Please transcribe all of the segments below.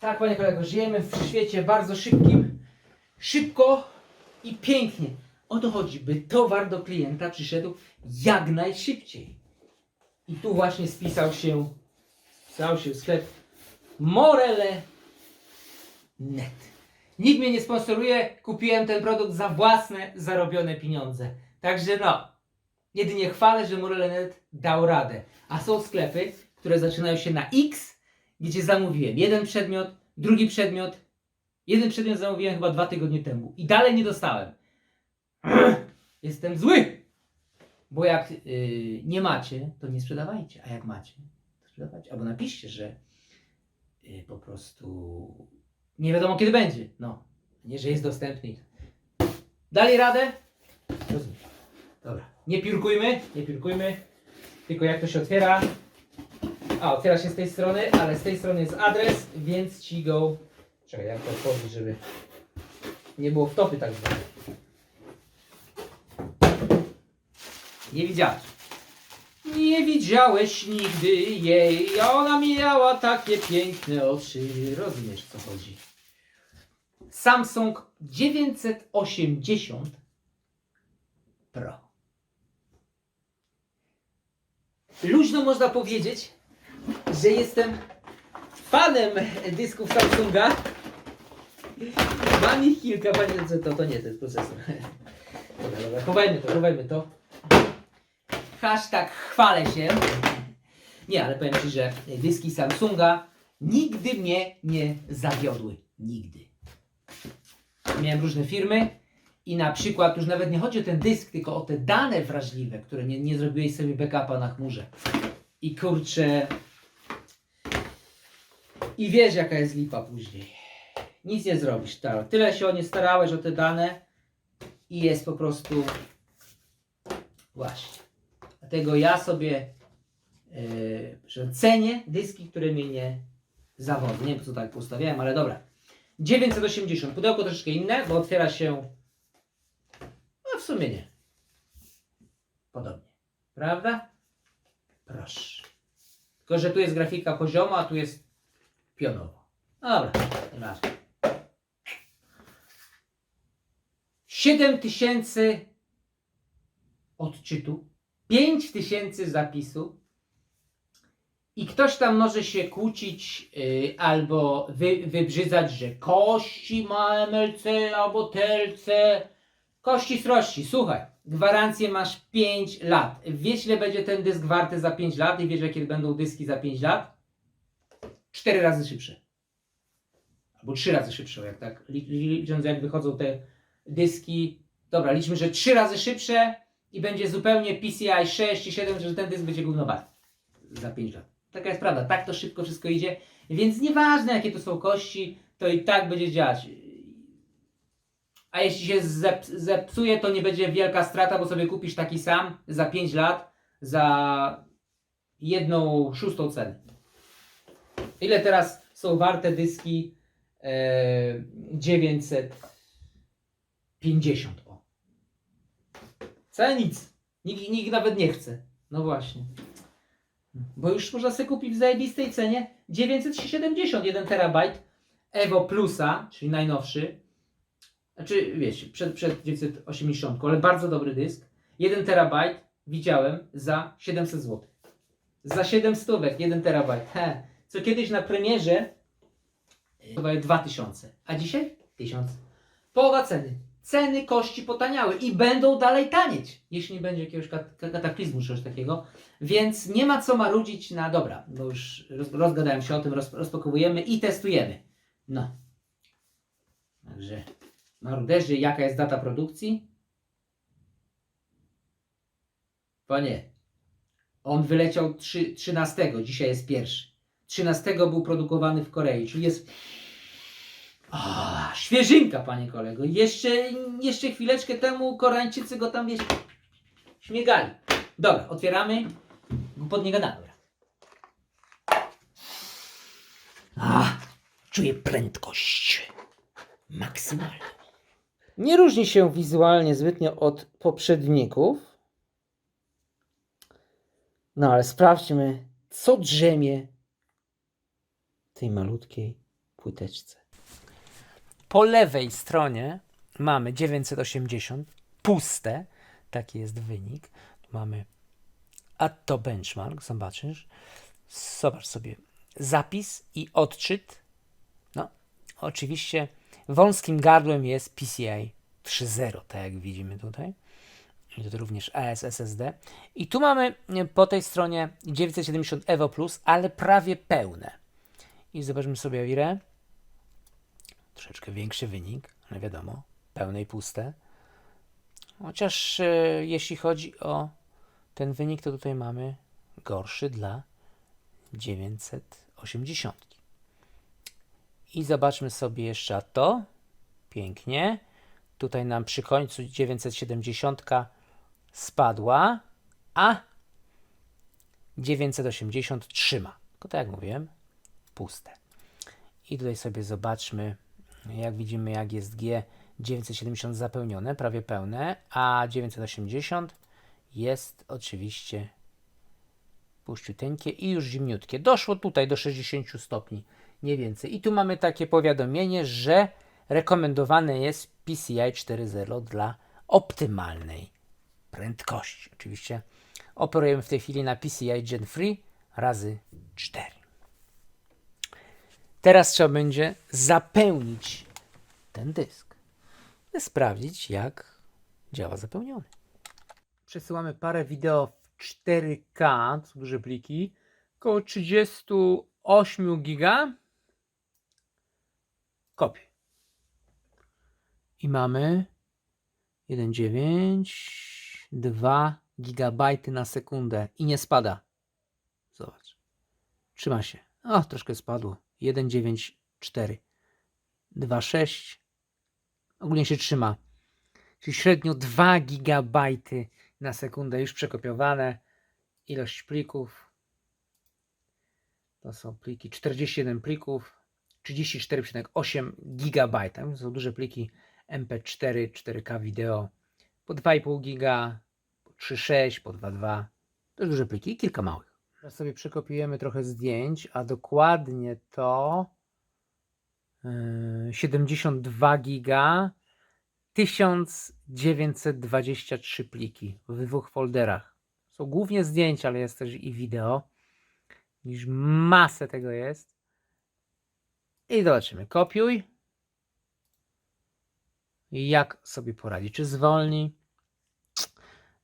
Tak, panie kolego, żyjemy w świecie bardzo szybkim. Szybko i pięknie. O to chodzi, by towar do klienta przyszedł jak najszybciej. I tu właśnie spisał się, spisał się sklep Morele Net. Nikt mnie nie sponsoruje, kupiłem ten produkt za własne zarobione pieniądze. Także no, jedynie chwalę, że Morele.net dał radę. A są sklepy, które zaczynają się na X, gdzie zamówiłem jeden przedmiot, drugi przedmiot. Jeden przedmiot zamówiłem chyba dwa tygodnie temu i dalej nie dostałem. Jestem zły! Bo jak yy, nie macie, to nie sprzedawajcie, a jak macie, to sprzedawajcie. Albo napiszcie, że yy, po prostu nie wiadomo kiedy będzie. No, nie, że jest dostępny. Dali radę? Rozumiem. Dobra. Nie piórkujmy, nie piórkujmy. Tylko jak to się otwiera? A, otwiera się z tej strony, ale z tej strony jest adres, więc ci go. Czekaj, jak to otworzyć, żeby nie było wtopy tak zwane. Nie widziałeś. Nie widziałeś nigdy jej, ona miała takie piękne oczy. Rozumiesz co chodzi. Samsung 980 Pro. Luźno można powiedzieć, że jestem fanem dysków Samsunga. Mam ich kilka, panie, to, to nie, to jest procesor. Dobra, dobra, chowajmy to, chowajmy to. Hashtag chwalę się. Nie, ale powiem Ci, że dyski Samsunga nigdy mnie nie zawiodły. Nigdy. Miałem różne firmy i na przykład już nawet nie chodzi o ten dysk, tylko o te dane wrażliwe, które nie, nie zrobiłeś sobie backupa na chmurze. I kurczę. I wiesz jaka jest lipa później. Nic nie zrobisz. Tyle się o nie starałeś, o te dane i jest po prostu właśnie. Dlatego ja sobie yy, cenię dyski, które mnie nie zawodzą. Nie wiem co tak postawiałem, ale dobra. 980. Pudełko troszeczkę inne, bo otwiera się. No w sumie nie. Podobnie. Prawda? Proszę. Tylko, że tu jest grafika pozioma, a tu jest pionowo. No dobra, nieważne. 7000 odczytu, 5000 zapisu i ktoś tam może się kłócić yy, albo wy, wybrzydzać, że kości ma MLC albo TLC. Kości srości, słuchaj, gwarancję masz 5 lat. Wiesz ile będzie ten dysk warty za 5 lat i wiesz jakie będą dyski za 5 lat? 4 razy szybsze. Albo 3 razy szybsze, jak tak li- li- licząc jak wychodzą te dyski. Dobra, liczmy, że 3 razy szybsze i będzie zupełnie PCI 6 i 7, że ten dysk będzie gówno warty za 5 lat. Taka jest prawda, tak to szybko wszystko idzie, więc nieważne jakie to są kości, to i tak będzie działać. A jeśli się zep zepsuje, to nie będzie wielka strata, bo sobie kupisz taki sam za 5 lat za jedną szóstą ceny. Ile teraz są warte dyski? E, 950. O. Wcale nic. Nikt, nikt nawet nie chce. No właśnie. Bo już można sobie kupić w zajebistej cenie 971 terabajt Evo Plusa, czyli najnowszy. Znaczy, wiecie, przed, przed 980, ale bardzo dobry dysk. 1 terabajt widziałem za 700 zł. Za 7 stówek 1 terabajt. He. Co kiedyś na premierze chyba 2000, a dzisiaj 1000. Połowa ceny. Ceny kości potaniały i będą dalej tanieć, jeśli nie będzie jakiegoś kat- kataklizmu czy czegoś takiego. Więc nie ma co marudzić na dobra. Bo już roz, rozgadałem się o tym, roz, rozpakowujemy i testujemy. No. Także maruderzy, jaka jest data produkcji? Panie, on wyleciał trzy- 13, dzisiaj jest pierwszy. 13 był produkowany w Korei, czyli jest a, świeżynka, panie kolego. Jeszcze, jeszcze chwileczkę temu Koreańczycy go tam wiesz, śmiegali. Dobra, otwieramy. Głupot nie gadamy. Dobra. A, czuję prędkość. Maksymalną. Nie różni się wizualnie zbytnio od poprzedników. No ale sprawdźmy, co drzemie tej malutkiej płyteczce. Po lewej stronie mamy 980, puste, taki jest wynik. Mamy Atto Benchmark, zobaczysz. Zobacz sobie zapis i odczyt. No, oczywiście wąskim gardłem jest PCI 3.0, tak jak widzimy tutaj. I to również ASSD. I tu mamy po tej stronie 970 Evo Plus, ale prawie pełne. I zobaczmy sobie ile. Troszeczkę większy wynik, ale wiadomo, pełne i puste. Chociaż e, jeśli chodzi o ten wynik, to tutaj mamy gorszy dla 980. I zobaczmy sobie jeszcze to. Pięknie. Tutaj nam przy końcu 970 spadła, a 980 trzyma. Tylko tak jak mówiłem, puste. I tutaj sobie zobaczmy, jak widzimy, jak jest G 970 zapełnione, prawie pełne, a 980 jest oczywiście puściuteńkie i już zimniutkie. Doszło tutaj do 60 stopni, nie więcej. I tu mamy takie powiadomienie, że rekomendowane jest PCI 4.0 dla optymalnej prędkości. Oczywiście operujemy w tej chwili na PCI Gen 3 razy 4. Teraz trzeba będzie zapełnić ten dysk. Sprawdzić, jak działa zapełniony. Przesyłamy parę wideo w 4K, to duże pliki, około 38 giga. Kopię. I mamy 1,9, 2 gigabajty na sekundę i nie spada. Zobacz. Trzyma się. O, troszkę spadło. 1,94, 2,6. Ogólnie się trzyma. Czyli średnio 2 gigabajty na sekundę już przekopiowane. Ilość plików. To są pliki 41 plików, 34,8 GB. To są duże pliki MP4, 4K wideo po 2,5 giga, po 3,6, po 2,2. To jest duże pliki i kilka małych. Teraz sobie przekopiujemy trochę zdjęć, a dokładnie to yy, 72 giga, 1923 pliki w dwóch folderach. Są głównie zdjęcia, ale jest też i wideo. Już masę tego jest. I zobaczymy. Kopiuj. Jak sobie poradzi? Czy zwolni?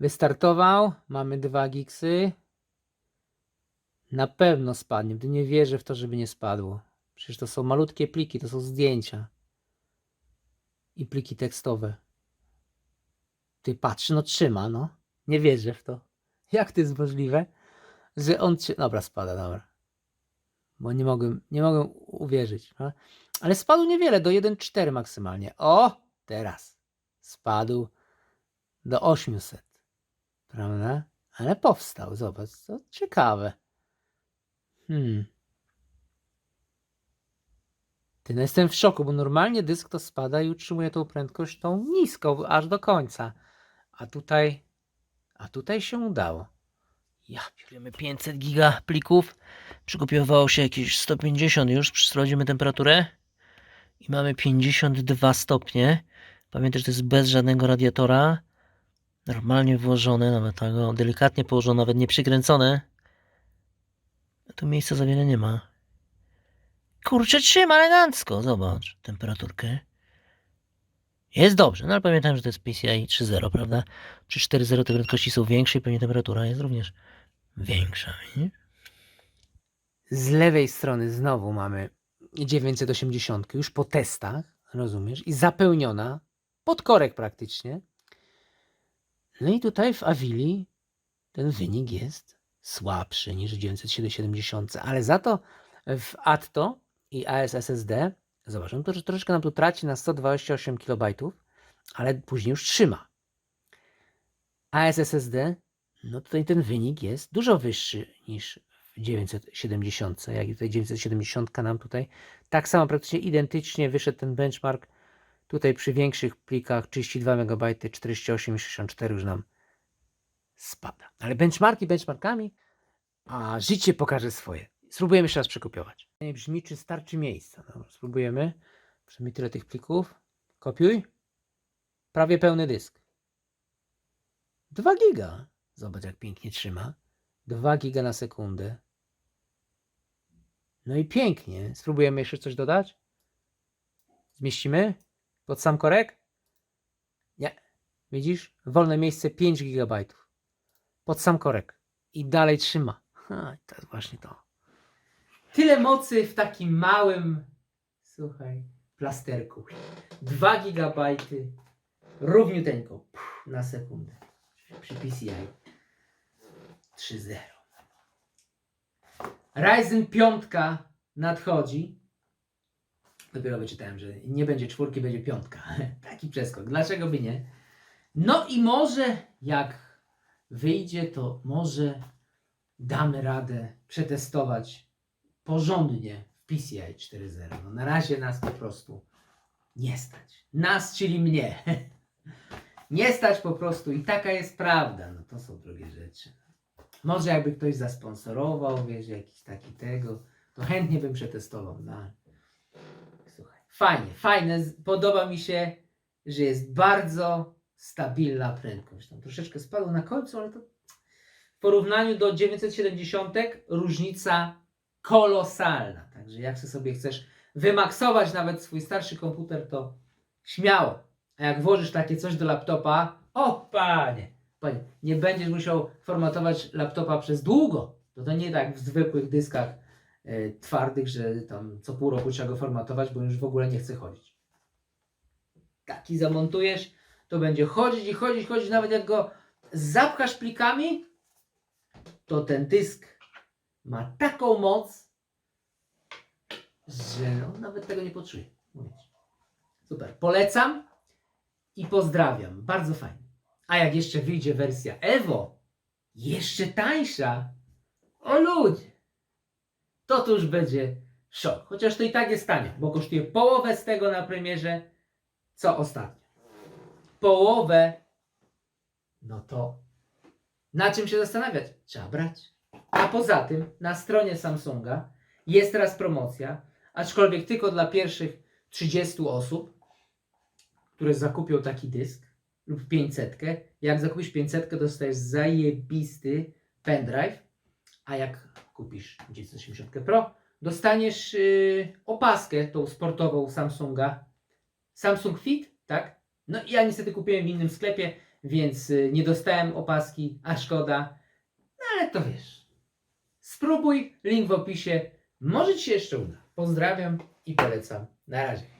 Wystartował. Mamy 2 gigsy. Na pewno spadnie. Gdy nie wierzę w to, żeby nie spadło. Przecież to są malutkie pliki, to są zdjęcia. I pliki tekstowe. Ty patrz, no trzyma, no. Nie wierzę w to. Jak to jest możliwe, że on trzyma... Dobra, spada, dobra. Bo nie mogłem, nie mogłem uwierzyć. No? Ale spadł niewiele, do 1,4 maksymalnie. O! Teraz. Spadł do 800. Prawda? Ale powstał, zobacz, to ciekawe. Hmm. Ty, no jestem w szoku, bo normalnie dysk to spada i utrzymuje tą prędkość tą niską, aż do końca. A tutaj, a tutaj się udało. Ja pierdolę 500 giga plików. Przykopiowało się jakieś 150 już. Sprawdzimy temperaturę. I mamy 52 stopnie. Pamiętaj, że to jest bez żadnego radiatora. Normalnie włożone, nawet tak delikatnie położone, nawet nie przykręcone. Tu miejsca za wiele nie ma. Kurczę, trzyma elegancko. Zobacz temperaturkę. Jest dobrze, no ale pamiętam, że to jest PCI 3.0, prawda? Przy 4.0 te prędkości są większe i pewnie temperatura jest również większa. Nie? Z lewej strony znowu mamy 980, już po testach, rozumiesz? I zapełniona, pod korek praktycznie. No i tutaj w Avili ten wynik jest słabszy niż w 970, ale za to w Atto i ASSD, zobacz, on to że troszeczkę nam tu traci na 128 KB, ale później już trzyma. ASSD, no tutaj ten wynik jest dużo wyższy niż w 970, jak i tutaj 970 nam tutaj tak samo praktycznie identycznie wyszedł ten benchmark. Tutaj przy większych plikach 32 MB, 48 i 64 już nam spada. Ale benchmarki benchmarkami, a życie pokaże swoje. Spróbujemy jeszcze raz przekopiować. Brzmi, czy starczy miejsca. Dobra, spróbujemy. Przynajmniej tyle tych plików. Kopiuj. Prawie pełny dysk. 2 giga. Zobacz, jak pięknie trzyma. 2 giga na sekundę. No i pięknie. Spróbujemy jeszcze coś dodać? Zmieścimy? Pod sam korek? Nie. Widzisz? Wolne miejsce 5 GB. Pod sam korek. I dalej trzyma. Ha, to jest właśnie to. Tyle mocy w takim małym, słuchaj, plasterku. 2 GB równiuteńko na sekundę. Przy PCI 3.0. Ryzen 5 nadchodzi. Dopiero wyczytałem, że nie będzie czwórki, będzie piątka. Taki przeskok. Dlaczego by nie? No i może jak wyjdzie, to może damy radę przetestować porządnie w PCI 4.0. No na razie nas po prostu nie stać. Nas, czyli mnie. Nie stać po prostu i taka jest prawda. No to są drugie rzeczy. Może jakby ktoś zasponsorował, wiesz, jakiś taki tego, to chętnie bym przetestował. No. Słuchaj, fajnie, fajne. Podoba mi się, że jest bardzo stabilna prędkość. Tam troszeczkę spadło na końcu, ale to w porównaniu do 970 różnica kolosalna. Także jak sobie chcesz wymaksować nawet swój starszy komputer, to śmiało. A jak włożysz takie coś do laptopa, o panie, panie, nie będziesz musiał formatować laptopa przez długo. To to nie tak w zwykłych dyskach e, twardych, że tam co pół roku trzeba go formatować, bo już w ogóle nie chce chodzić. Taki zamontujesz, to będzie chodzić i chodzić, chodzić, nawet jak go zapchasz plikami, to ten dysk ma taką moc, że on nawet tego nie poczuje. Super. Polecam i pozdrawiam. Bardzo fajnie. A jak jeszcze wyjdzie wersja Evo, jeszcze tańsza, o ludzie, to to już będzie szok. Chociaż to i tak jest tanie, bo kosztuje połowę z tego na premierze, co ostatnio. Połowę, no to na czym się zastanawiać? Trzeba brać. A poza tym na stronie Samsunga jest teraz promocja, aczkolwiek tylko dla pierwszych 30 osób, które zakupią taki dysk lub 500. Jak zakupisz 500, dostajesz zajebisty pendrive, a jak kupisz 980 Pro, dostaniesz yy, opaskę tą sportową Samsunga. Samsung Fit, tak? No i ja niestety kupiłem w innym sklepie, więc yy, nie dostałem opaski, a szkoda. No ale to wiesz. Spróbuj, link w opisie. Może Ci się jeszcze uda. Pozdrawiam i polecam. Na razie.